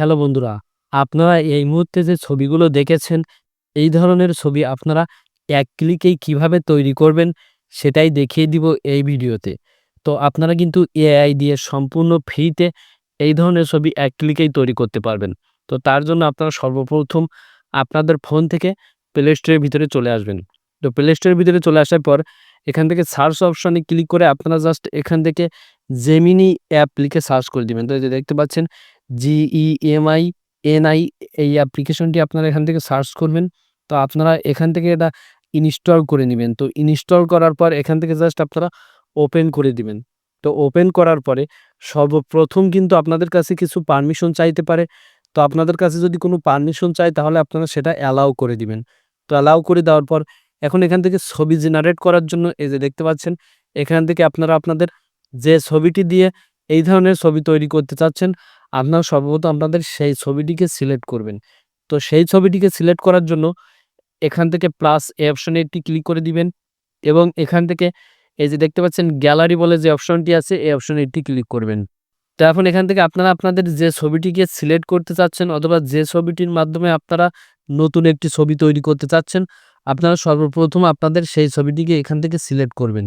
Hello বন্ধুরা, আপনারা এই মুহূর্তে যে ছবিগুলো দেখেছেন, এই ধরনের ছবি আপনারা এক ক্লিকেই কীভাবে তৈরি করবেন সেটাই দেখিয়ে দিব এই ভিডিওতে। তো আপনারা কিন্তু এআই দিয়ে সম্পূর্ণ ফ্রিতে এই ধরনের ছবি এক ক্লিকেই তৈরি করতে পারবেন। তো তার জন্য আপনারা সর্বপ্রথম আপনাদের ফোন থেকে প্লে স্টোরের ভিতরে চলে আসবেন। তো প্লে স্টোরের ভিতরে চলে আসার পর এখান থেকে সার্চ অপশানে ক্লিক করে আপনারা জাস্ট এখান থেকে জেমিনি অ্যাপ লিখে সার্চ করে দিবেন। তো দেখতে পাচ্ছেন জিইএমআই এনআই এই অ্যাপ্লিকেশনটি আপনারা এখান থেকে সার্চ করবেন। তো আপনারা এখান থেকে এটা ইনস্টল করে নেবেন। তো ইনস্টল করার পর এখান থেকে জাস্ট আপনারা ওপেন করে দিবেন। তো ওপেন করার পরে সর্বপ্রথম কিন্তু আপনাদের কাছে কিছু পারমিশন চাইতে পারে। তো আপনাদের কাছে যদি কোনো পারমিশন চাই তাহলে আপনারা সেটা অ্যালাউ করে দিবেন। তো অ্যালাউ করে দেওয়ার পর এখন এখান থেকে ছবি জেনারেট করার জন্য এই যে দেখতে পাচ্ছেন, এখান থেকে আপনারা আপনাদের যে ছবিটি দিয়ে এই ধরনের ছবি তৈরি করতে চাচ্ছেন, আপনারা সর্বপ্রথম আপনাদের সেই ছবিটিকে সিলেক্ট করবেন। তো সেই ছবিটিকে সিলেক্ট করার জন্য এখান থেকে প্লাস এ অপশনে একটি ক্লিক করে দিবেন এবং এখান থেকে এই যে দেখতে পাচ্ছেন গ্যালারি বলে যে অপশনটি আছে, এই অপশনে একটি ক্লিক করবেন। তো এখন এখান থেকে আপনারা আপনাদের যে ছবিটিকে সিলেক্ট করতে চাচ্ছেন অথবা যে ছবিটির মাধ্যমে আপনারা নতুন একটি ছবি তৈরি করতে চাচ্ছেন, আপনারা সর্বপ্রথম আপনাদের সেই ছবিটিকে এখান থেকে সিলেক্ট করবেন।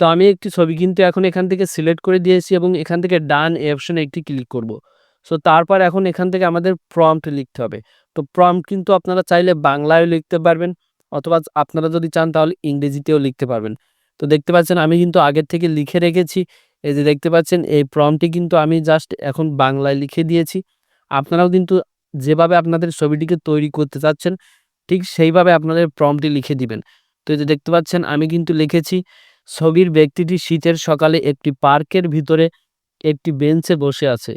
তো আমি একটি ছবি কিন্তু এখন এখান থেকে সিলেক্ট করে দিয়েছি এবং এখান থেকে ডান অপশনে একটি ক্লিক করব। সো তারপর এখন এখান থেকে আমাদের প্রম্পট লিখতে হবে। তো প্রম্পট কিন্তু আপনারা চাইলে বাংলায়ও লিখতে পারবেন অথবা আপনারা যদি চান তাহলে ইংরেজিতেও লিখতে পারবেন। তো দেখতে পাচ্ছেন আমি কিন্তু আগের থেকে লিখে রেখেছি। এই যে দেখতে পাচ্ছেন এই প্রম্পটটি কিন্তু আমি জাস্ট এখন বাংলায় লিখে দিয়েছি। আপনারাও কিন্তু যেভাবে আপনাদের ছবিটিকে তৈরি করতে চাচ্ছেন ঠিক সেইভাবে আপনাদের প্রম্পটটি লিখে দিবেন। তো এই যে দেখতে পাচ্ছেন আমি কিন্তু লিখেছি ছবির ব্যক্তিটি শীতের সকালে একটি পার্কের ভিতরে একটি বেঞ্চে বসে আছে।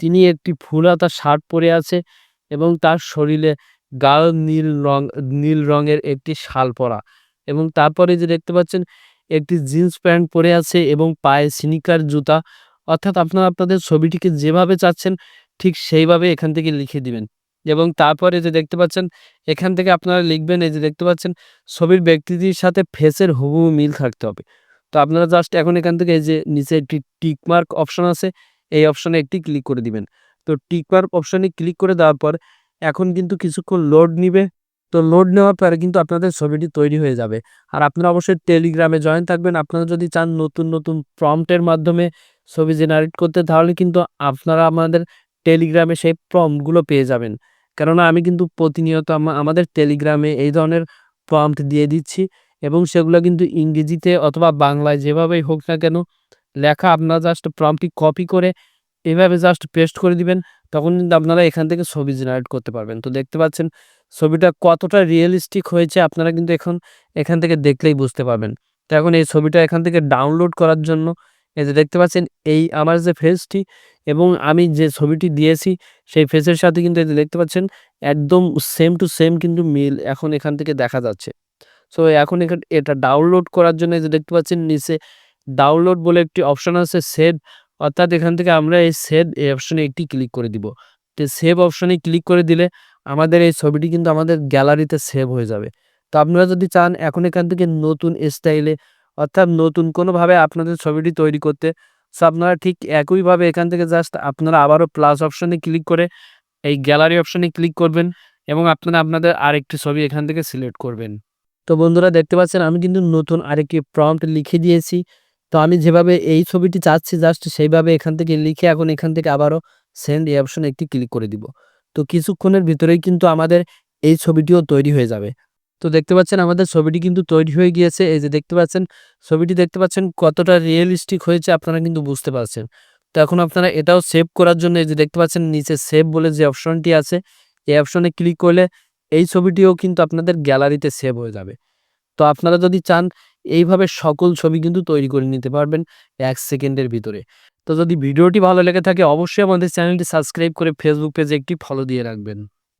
তিনি একটি ফুলহাতা শার্ট পরে আছে এবং তার শরীরে গাঢ় নীল রং, নীল রঙের একটি শাল পরা এবং তারপরে যে দেখতে পাচ্ছেন, একটি জিন্স প্যান্ট পরে আছে এবং পায়ে স্নিকার জুতা। অর্থাৎ আপনারা আপনাদের ছবিটিকে যেভাবে চাচ্ছেন, ঠিক সেইভাবে এখান থেকে লিখে দিবেন। এবং তারপরে যে দেখতে পাচ্ছেন, এখান থেকে আপনারা লিখবেন, এই যে দেখতে পাচ্ছেন, ছবির ব্যক্তিটির সাথে ফেসের হুবহু মিল থাকতে হবে। তো আপনারা জাস্ট এখন এখান থেকে এই যে নিচে একটি টিকমার্ক অপশন আছে, এই অপশনে একটি ক্লিক করে দিবেন। তো টিকমার্ক অপশনে ক্লিক করে দেওয়ার পর, এখন কিন্তু কিছুক্ষণ লোড নিবে। তো লোড নেওয়ার পরে কিন্তু আপনাদের ছবিটি তৈরি হয়ে যাবে। আর আপনারা অবশ্যই টেলিগ্রামে জয়েন থাকবেন। আপনারা যদি চান নতুন নতুন প্রম্পটের মাধ্যমে ছবি জেনারেট করতে, তাহলে কিন্তু আপনারা আমাদের টেলিগ্রামে সেই প্রম্পটগুলো পেয়ে যাবেন। কেননা আমি কিন্তু প্রতিনিয়ত আমাদের টেলিগ্রামে এই ধরনের প্রম্পট দিয়ে দিচ্ছি এবং সেগুলো কিন্তু ইংরেজিতে অথবা বাংলায় যেভাবেই হোক না কেন লেখা আপনারা জাস্ট প্রম্পটটি কপি করে এভাবে জাস্ট পেস্ট করে দিবেন, তখন কিন্তু আপনারা এখান থেকে ছবি জেনারেট করতে পারবেন। তো দেখতে পাচ্ছেন ছবিটা কতটা রিয়েলিস্টিক হয়েছে আপনারা কিন্তু এখন এখান থেকে দেখলেই বুঝতে পারবেন। তো এখন এই ছবিটা এখান থেকে ডাউনলোড করার জন্য এই যে দেখতে পাচ্ছেন, এই আমার যে ফেসটি এবং আমি যে ছবিটি দিয়েছি, সেই ফেসের সাথে কিন্তু এই যে দেখতে পাচ্ছেন, একদম সেম টু সেম কিন্তু মিল এখন এখান থেকে দেখা যাচ্ছে। সো এখন এটা ডাউনলোড করার জন্য যে দেখতে পাচ্ছেন, নিচে ডাউনলোড বলে একটি অপশন আছে সেভ অর্থাৎ এখান থেকে আমরা এই সেভ এই অপশনে একটি ক্লিক করে দিব। তো সেভ অপশনে ক্লিক করে দিলে আমাদের এই ছবিটি কিন্তু আমাদের গ্যালারিতে সেভ হয়ে যাবে। তো আপনারা যদি চান, এখন এখান থেকে নতুন স্টাইলে অর্থাৎ নতুন কোনোভাবে আপনাদের ছবিটি তৈরি করতে। সো আপনারা ঠিক একইভাবে এখান থেকে জাস্ট আপনারা আবারও প্লাস অপশনে ক্লিক করে এই গ্যালারি অপশনে ক্লিক করবেন এবং আপনারা আপনাদের আরেকটি ছবি এখান থেকে সিলেক্ট করবেন। তো বন্ধুরা, দেখতে পাচ্ছেন আমি কিন্তু নতুন আরেকটি প্রম্পট লিখে দিয়েছি। তো আমি যেভাবে এই ছবিটি চাচ্ছি জাস্ট সেইভাবে এখান থেকে লিখে এখন এখান থেকে আবারও সেন্ড এই অপশনে একটি ক্লিক করে দিব। তো কিছুক্ষণের ভিতরেই কিন্তু আমাদের এই ছবিটিও তৈরি হয়ে যাবে। তো দেখতে পাচ্ছেন আমাদের ছবিটি কিন্তু তৈরি হয়ে গিয়েছে। এই যে দেখতে পাচ্ছেন, ছবিটি দেখতে পাচ্ছেন কতটা রিয়েলিস্টিক হয়েছে আপনারা কিন্তু বুঝতে পারছেন। তো এখন আপনারা এটাও সেভ করার জন্য এই যে দেখতে পাচ্ছেন নিচে সেভ বলে যে অপশনটি আছে, এই অপশনে ক্লিক করলে এই ছবিটিও কিন্তু আপনাদের গ্যালারিতে সেভ হয়ে যাবে। তো আপনারা যদি চান, এইভাবে সকল ছবি কিন্তু তৈরি করে নিতে পারবেন এক সেকেন্ডের ভিতরে। তো যদি ভিডিওটি ভালো লেগে থাকে, অবশ্যই আমাদের চ্যানেলটি সাবস্ক্রাইব করে ফেসবুক পেজে একটি ফলো দিয়ে রাখবেন।